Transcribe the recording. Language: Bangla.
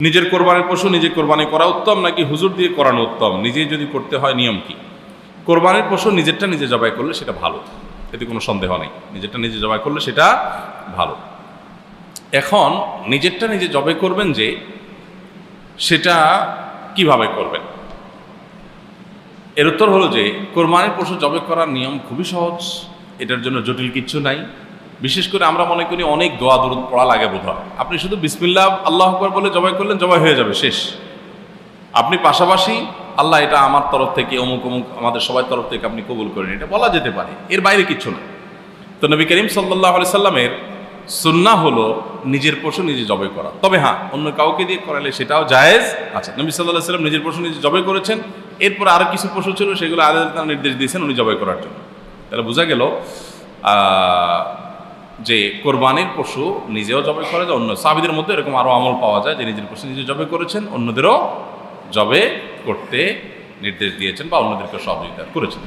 নিজের কোরবানির পশু নিজে কোরবানি করা উত্তম নাকি হুজুর দিয়ে করানো উত্তম? নিজেই যদি করতে হয়, নিয়ম কি? কোরবানির পশু নিজেরটা নিজে জবাই করলে সেটা ভালো। এতে কোনো সন্দেহ নেই। নিজেরটা নিজে জবাই করলে সেটা ভালো। এখন নিজেরটা নিজে জবাই করবেন যে সেটা কীভাবে করবেন? এর উত্তর হলো যে, কোরবানির পশু জবে করার নিয়ম খুবই সহজ। এটার জন্য জটিল কিচ্ছু নাই। বিশেষ করে আমরা মনে করি অনেক দোয়া, দরুদ পড়া লাগে বোধ আপনি শুধু বিসমিল্লাহ, আল্লাহ আকবর বলে জবাই করলেন, জবাই হয়ে যাবে, শেষ। আপনি পাশাপাশি আল্লাহ এটা আমার তরফ থেকে, অমুক অমুক আমাদের সবাই তরফ থেকে আপনি কবুল করেন এটা বলা যেতে পারে, এর বাইরে কিচ্ছু না। তো নবী করিম সাল্লাহ আলি সাল্লামের সুন্না হলো নিজের পশু নিজে জবে করা। তবে হ্যাঁ অন্য কাউকে দিয়ে করালে সেটাও জায়েজ আচ্ছা নবী সাল্লাহ সাল্লাম নিজের পশু নিজে জবে করেছেন। এরপর আরও কিছু পশু ছিল, সেগুলো আলাদা নির্দেশ দিয়েছেন উনি জবাই করার জন্য। তাহলে বোঝা গেল যে কোরবানির পশু নিজেও জবে করা যায়, অন্য সাবিদের মধ্যে এরকম আরও আমল পাওয়া যায় যে নিজের পশু নিজে জবে করেছেন, অন্যদেরও জবে করতে নির্দেশ দিয়েছেন বা অন্যদেরকে সহযোগিতা করেছেন।